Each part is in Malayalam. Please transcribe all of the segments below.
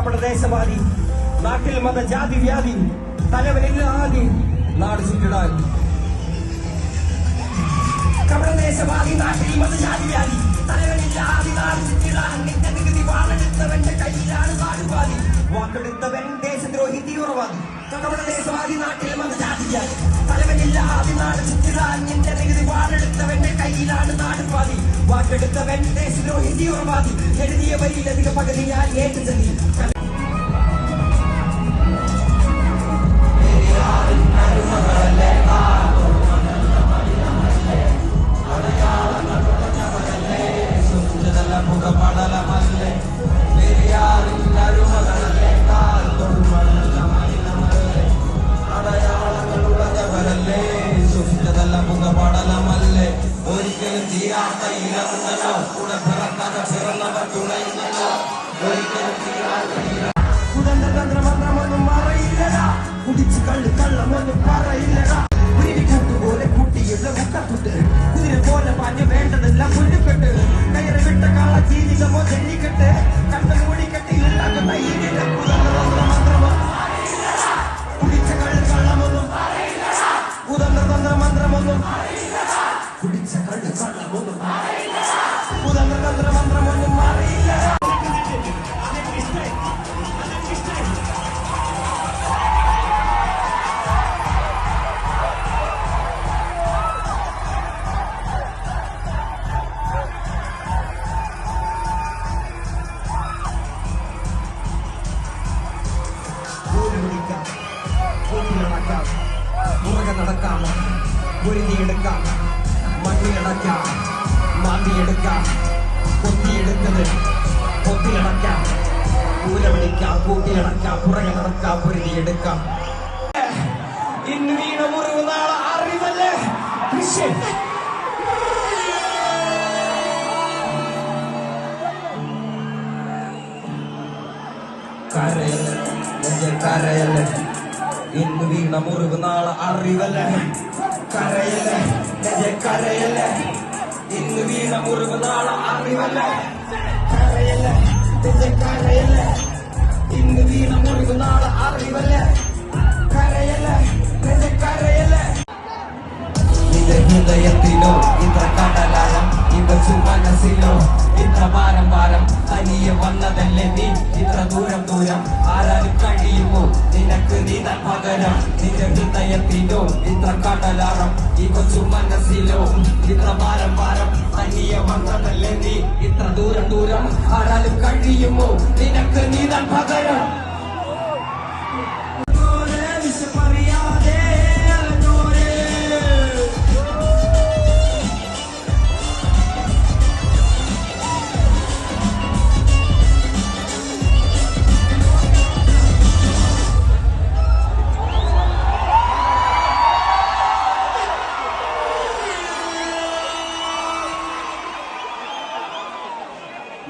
കപടദേശവാദി നാട്ടിൽ മത ജാതി വ്യാധി തലവനില്ലാതെ നാട് ചുറ്റിടാൻ. കപടദേശവാദി നാട്ടിൽ മത ജാതി വ്യാധി തലവനില്ലാതെ നാട് ചുറ്റിടാൻ. നിന്റെ നികുതി വാളെടുത്തവന്റെ കയ്യിലാണ് നാടുവാദി വാക്കെടുത്തവൻ ദേശദ്രോഹി തീവ്രവാദി. കപടദേശവാദി നാട്ടിൽ മത ജാതി വ്യാധി തലവനില്ലാതെ നാട് ചുറ്റിടാൻ. നിന്റെ നികുതി വാളെടുത്തവന്റെ കയ്യിലാണ് നാടുവാദി വാക്കെടുത്തവൻ ദേശദ്രോഹി തീവ്രവാദി. എഴുതിയ വരിയിലധികം പകുതി ഞാൻ ഏറ്റുചൊല്ലി കുടിച്ച് കള്ള് കള്ളമൊന്നും പറയില്ലടാ ഉരുവിക്കൂട്ട് പോലെ കുട്ടിയുള്ള മുക്കത്തുട്ട് കുതിര പോലെ പാഞ്ഞ് വേണ്ടതെല്ലാം പുല്ലുകെട്ട് കയറി വിട്ട കാള ജീവിതമോ ജല്ലിക്കെട്ട് കണ്ട മൂടിക്കെട്ടിലുണ്ടാക്കുന്ന ഈടിന്റെ കുതന്ത്രതന്ത്രമന്ത്രമോ കുടിച്ച കള്ള് കള്ളമൊന്നും കുതന്ത്രതന്ത്രമന്ത്രമൊന്നും കുടിച്ച കള്ള് കള്ളമൊന്നും പിടിക്കാം ഊരിലടക്കാം മുറകെ നടക്കാം. പൊരുതിയെടുക്കാം മണ്ണിലടക്കാം മാന്തിയെടുക്കാം കൊത്തിയെടുത്തത് കൊത്തിലടക്കാം ഊര പിടിക്കാം കൂട്ടിലടക്കാം പുറകെ നടക്കാം. പൊരുതിയെടുക്കാം ഇന്ന് വീണ മുറിവ് നാളെ അറിവല്ലേ? നെഞ്ചിൽ കരയല്ലേ? ഇന്ന് വീണ മുറിവ് നാളെ അറിവല്ലേ? കരയല്ലേ? കരയല്ലേ? ഇന്ന് വീണ മുറിവ് നാളെ അറിവല്ലേ? കരയല്ലേ? കരയല്ലേ? ഇന്ന് വീണ മുറിവ് നാളെ അറിവല്ലേ? കരയല്ലേ? മനസ്സിലോ ഇത്ര ഭാരം ഭാരം തനിയെ വന്നതല്ലേ നീ? ഇത്ര ദൂരം ദൂരം ആരാലും കഴിയുമോ? നിനക്ക് നീ തൻ പകരം നിന്റെ ഹൃദയത്തിലോ? ഇത്ര കടലാറം ഈ കൊച്ചു മനസ്സിലോ? ഇത്ര ഭാരം ഭാരം തനിയെ വന്നതല്ലേ നീ? ഇത്ര ദൂരം ദൂരം ആരാലും കഴിയുമോ? നിനക്ക് നീ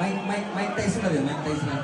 Mike, Mike, Mike Tyson na yun, Mike Tyson na.